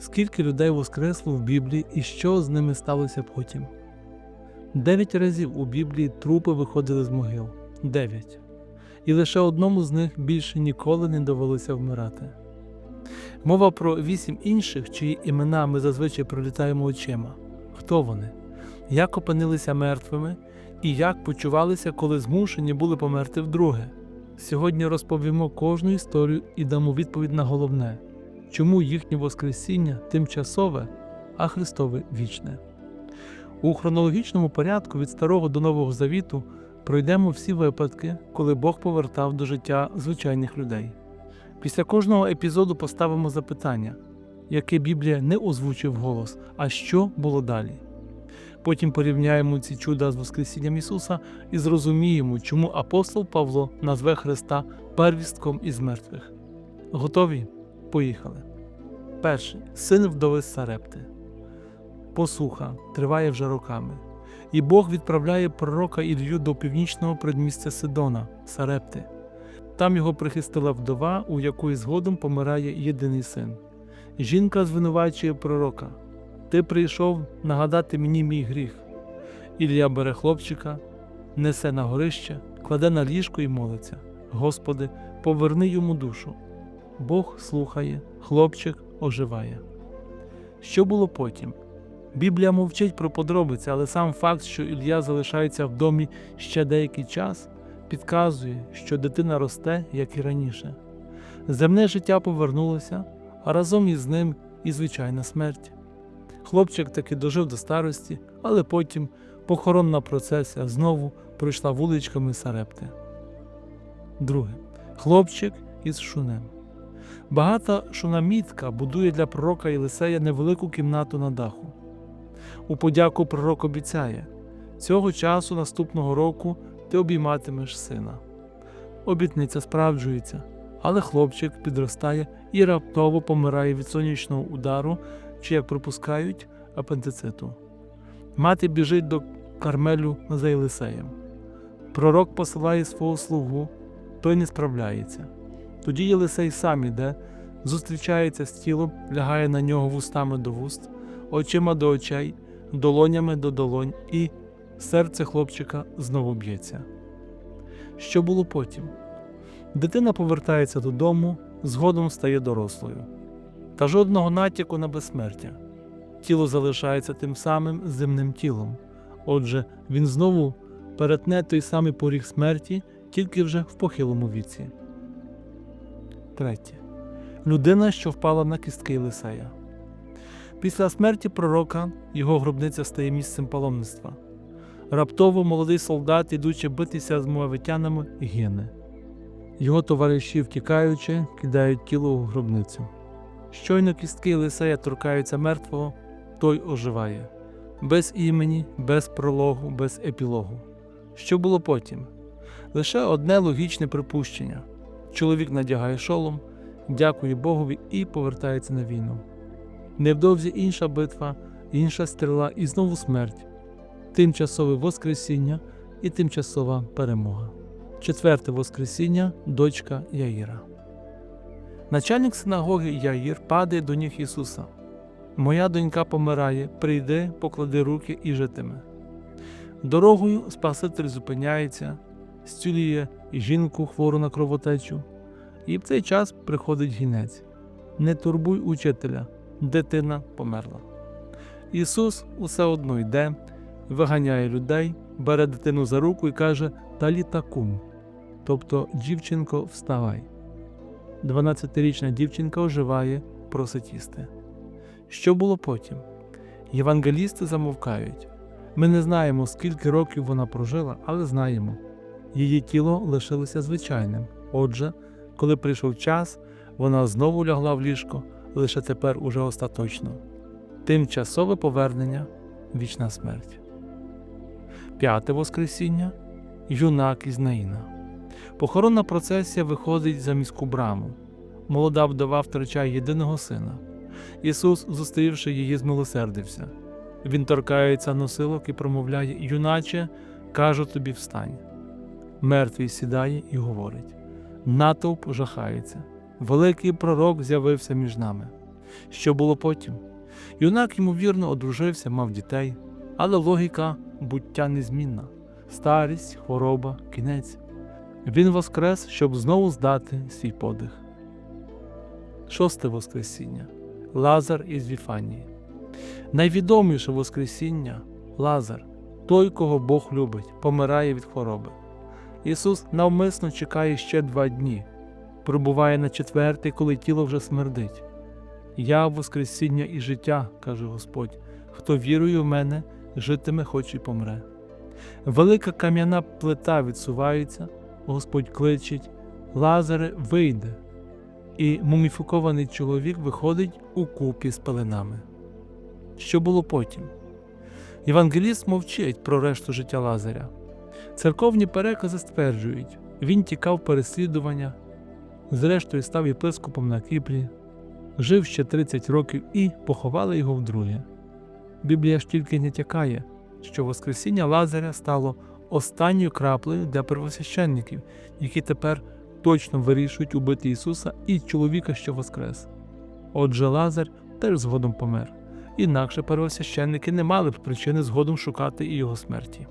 Скільки людей воскресло в Біблії і що з ними сталося потім? Дев'ять разів у Біблії трупи виходили з могил. Дев'ять. І лише одному з них більше ніколи не довелося вмирати. Мова про вісім інших, чиї імена ми зазвичай пролітаємо очима. Хто вони? Як опинилися мертвими і як почувалися, коли змушені були померти вдруге? Сьогодні розповімо кожну історію і дамо відповідь на головне, чому їхнє Воскресіння тимчасове, а Христове вічне. У хронологічному порядку від Старого до Нового Завіту пройдемо всі випадки, коли Бог повертав до життя звичайних людей. Після кожного епізоду поставимо запитання, яке Біблія не озвучив голос, а що було далі. Потім порівняємо ці чуда з Воскресінням Ісуса і зрозуміємо, чому апостол Павло назве Христа первістком із мертвих. Готові? Поїхали. Перший син вдови Сарепти. Посуха триває вже роками. І Бог відправляє пророка Ілью до північного предмістя Сидона, Сарепти. Там його прихистила вдова, у якої згодом помирає єдиний син. Жінка звинувачує пророка. Ти прийшов нагадати мені мій гріх. Ілля бере хлопчика, несе на горище, кладе на ліжко і молиться. Господи, поверни йому душу. Бог слухає, хлопчик оживає. Що було потім? Біблія мовчить про подробиці, але сам факт, що Ілля залишається в домі ще деякий час, підказує, що дитина росте, як і раніше. Земне життя повернулося, а разом із ним і звичайна смерть. Хлопчик таки дожив до старості, але потім похоронна процесія знову пройшла вуличками Сарепти. Друге. Хлопчик із шунем. Багата шунамітка будує для пророка Єлисея невелику кімнату на даху. У подяку пророк обіцяє цього часу наступного року ти обійматимеш сина. Обітниця справджується, але хлопчик підростає і раптово помирає від сонячного удару чи, як припускають, апендициту. Мати біжить до Кармелю за Єлисеєм. Пророк посилає свого слугу, той не справляється. Тоді Єлисей сам іде, зустрічається з тілом, лягає на нього вустами до вуст, очима до очей, долонями до долонь, і серце хлопчика знову б'ється. Що було потім? Дитина повертається додому, згодом стає дорослою. Та жодного натяку на безсмертя. Тіло залишається тим самим земним тілом. Отже, він знову перетне той самий поріг смерті, тільки вже в похилому віці. Третє. Людина, що впала на кістки Єлисея. Після смерті пророка його гробниця стає місцем паломництва. Раптово молодий солдат, ідучи битися з моавитянами, гине. Його товариші, втікаючи, кидають тіло у гробницю. Щойно кістки Єлисея торкаються мертвого, той оживає. Без імені, без прологу, без епілогу. Що було потім? Лише одне логічне припущення. Чоловік надягає шолом, дякує Богові і повертається на війну. Невдовзі інша битва, інша стріла і знову смерть, тимчасове Воскресіння і тимчасова перемога. Четверте Воскресіння дочка Яїра. Начальник синагоги Яїр падає до ніг Ісуса. Моя донька помирає, прийди, поклади руки і житиме. Дорогою Спаситель зупиняється, зцілює жінку хвору на кровотечу, і в цей час приходить гінець. Не турбуй учителя, дитина померла. Ісус усе одно йде, виганяє людей, бере дитину за руку і каже Таліта кум, тобто дівчинко, вставай. 12-річна дівчинка оживає, просить їсти. Що було потім? Євангелісти замовкають. Ми не знаємо, скільки років вона прожила, але знаємо. Її тіло лишилося звичайним. Отже, коли прийшов час, вона знову лягла в ліжко, лише тепер уже остаточно. Тимчасове повернення вічна смерть. П'яте Воскресіння юнак із Наїна. Похоронна процесія виходить за міську браму. Молода вдова втрачає єдиного сина. Ісус, зустрівши її, змилосердився. Він торкається носилок і промовляє Юначе, кажу тобі, встань. Мертвий сідає і говорить. Натовп жахається. Великий пророк з'явився між нами. Що було потім? Юнак, ймовірно, одружився, мав дітей, але логіка буття незмінна старість, хвороба, кінець. Він воскрес, щоб знову здати свій подих. Шосте Воскресіння Лазар із Віфанії. Найвідоміше Воскресіння Лазар, той, кого Бог любить, помирає від хвороби. Ісус навмисно чекає ще два дні, пробуває на четвертий, коли тіло вже смердить. Я Воскресіння і життя, каже Господь, хто вірує в мене, житиме, хоч і помре. Велика кам'яна плита відсувається, Господь кличить, Лазаре, вийде, і муміфікований чоловік виходить у купі з пеленами. Що було потім? Євангеліст мовчить про решту життя Лазаря. Церковні перекази стверджують, він тікав переслідування, зрештою став єпископом на Кіпрі, жив ще 30 років і поховали його вдруге. Біблія ж тільки не тякає, що Воскресіння Лазаря стало останньою краплею для первосвященників, які тепер точно вирішують убити Ісуса і чоловіка, що воскрес. Отже, Лазар теж згодом помер, інакше первосвященники не мали б причини згодом шукати і його смерті.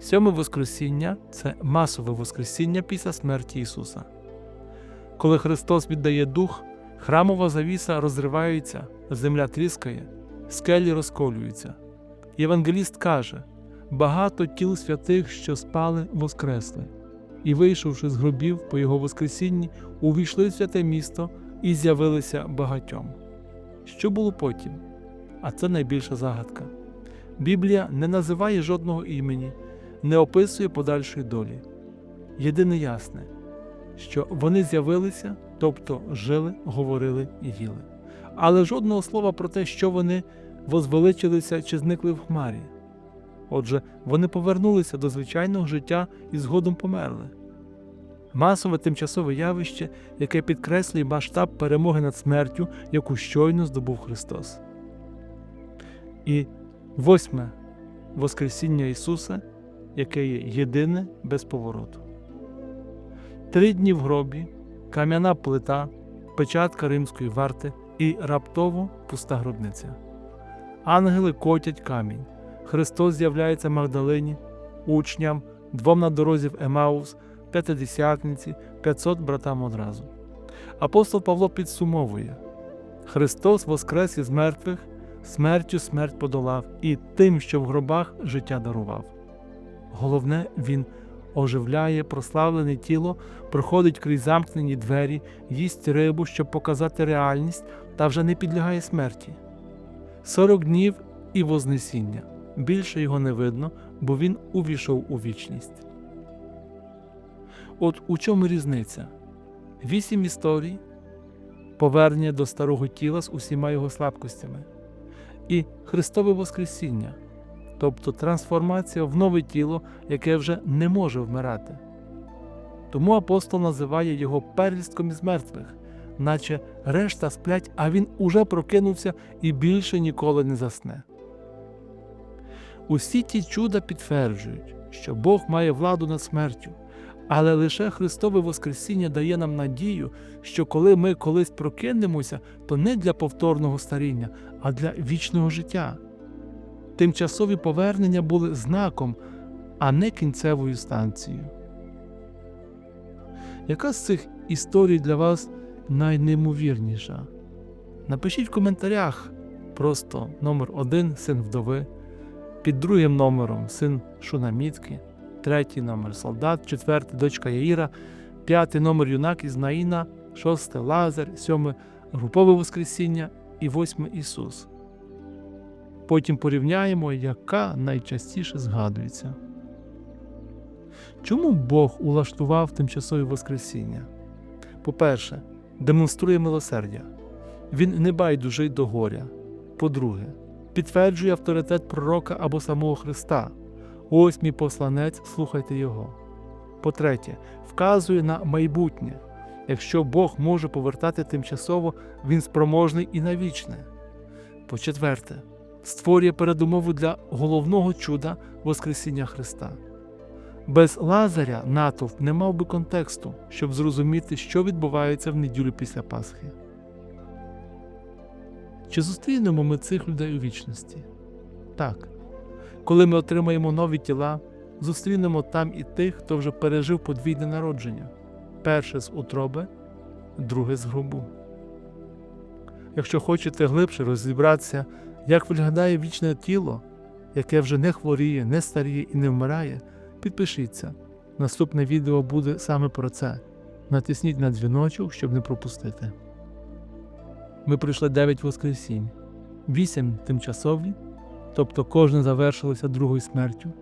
Сьоме Воскресіння це масове Воскресіння після смерті Ісуса. Коли Христос віддає дух, храмова завіса розривається, земля тріскає, скелі розколюються. Євангеліст каже: багато тіл святих, що спали, воскресли, і, вийшовши з гробів по його Воскресінні, увійшли в святе місто і з'явилися багатьом. Що було потім? А це найбільша загадка. Біблія не називає жодного імені, не описує подальшої долі. Єдине ясне, що вони з'явилися, тобто жили, говорили і їли. Але жодного слова про те, що вони возвеличилися чи зникли в хмарі. Отже, вони повернулися до звичайного життя і згодом померли. Масове тимчасове явище, яке підкреслює масштаб перемоги над смертю, яку щойно здобув Христос. І восьме Воскресіння Ісуса, яке є єдине без повороту. Три дні в гробі, кам'яна плита, печатка римської варти і раптово пуста гробниця. Ангели котять камінь. Христос з'являється Магдалині, учням, двом на дорозі в Емаус, п'ятидесятниці, 500 братам одразу. Апостол Павло підсумовує: Христос воскрес із мертвих, смертю смерть подолав і тим, що в гробах життя дарував. Головне, Він оживляє прославлене тіло, проходить крізь замкнені двері, їсть рибу, щоб показати реальність, та вже не підлягає смерті. Сорок днів і Вознесіння. Більше його не видно, бо він увійшов у вічність. От у чому різниця? Вісім історій, повернення до старого тіла з усіма його слабкостями, і Христове Воскресіння, тобто трансформація в нове тіло, яке вже не може вмирати. Тому апостол називає його первістком із мертвих, наче решта сплять, а він уже прокинувся і більше ніколи не засне. Усі ті чуда підтверджують, що Бог має владу над смертю, але лише Христове Воскресіння дає нам надію, що коли ми колись прокинемося, то не для повторного старіння, а для вічного життя. Тимчасові повернення були знаком, а не кінцевою станцією. Яка з цих історій для вас найнеймовірніша? Напишіть в коментарях просто номер один син вдови, під другим номером син Шунамітки, третій номер солдат, четвертий дочка Яїра, п'ятий номер юнак із Наїна, шосте Лазар, сьоме групове Воскресіння і восьме Ісус. Потім порівняємо, яка найчастіше згадується. Чому Бог улаштував тимчасові Воскресіння? По-перше, демонструє милосердя. Він не байдужий до горя. По-друге, підтверджує авторитет пророка або самого Христа. Ось мій посланець, слухайте його. По-третє, вказує на майбутнє. Якщо Бог може повертати тимчасово, він спроможний і на вічне. По-четверте, створює передумову для головного чуда Воскресіння Христа. Без Лазаря натовп не мав би контексту, щоб зрозуміти, що відбувається в неділю після Пасхи. Чи зустрінемо ми цих людей у вічності? Так. Коли ми отримаємо нові тіла, зустрінемо там і тих, хто вже пережив подвійне народження перше з утроби, друге з гробу. Якщо хочете глибше розібратися, як виглядає вічне тіло, яке вже не хворіє, не старіє і не вмирає, підпишіться. Наступне відео буде саме про це. Натисніть на дзвіночок, щоб не пропустити. Ми пройшли 9 воскресінь, 8 тимчасові, тобто кожне завершилося другою смертю,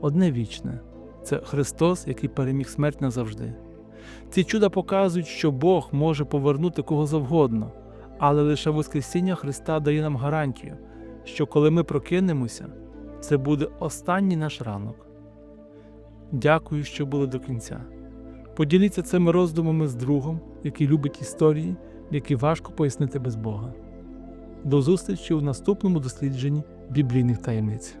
одне вічне це Христос, який переміг смерть назавжди. Ці чуда показують, що Бог може повернути кого завгодно, але лише Воскресіння Христа дає нам гарантію, що коли ми прокинемося, це буде останній наш ранок. Дякую, що були до кінця. Поділіться цими роздумами з другом, який любить історії, які важко пояснити без Бога. До зустрічі у наступному дослідженні біблійних таємниць.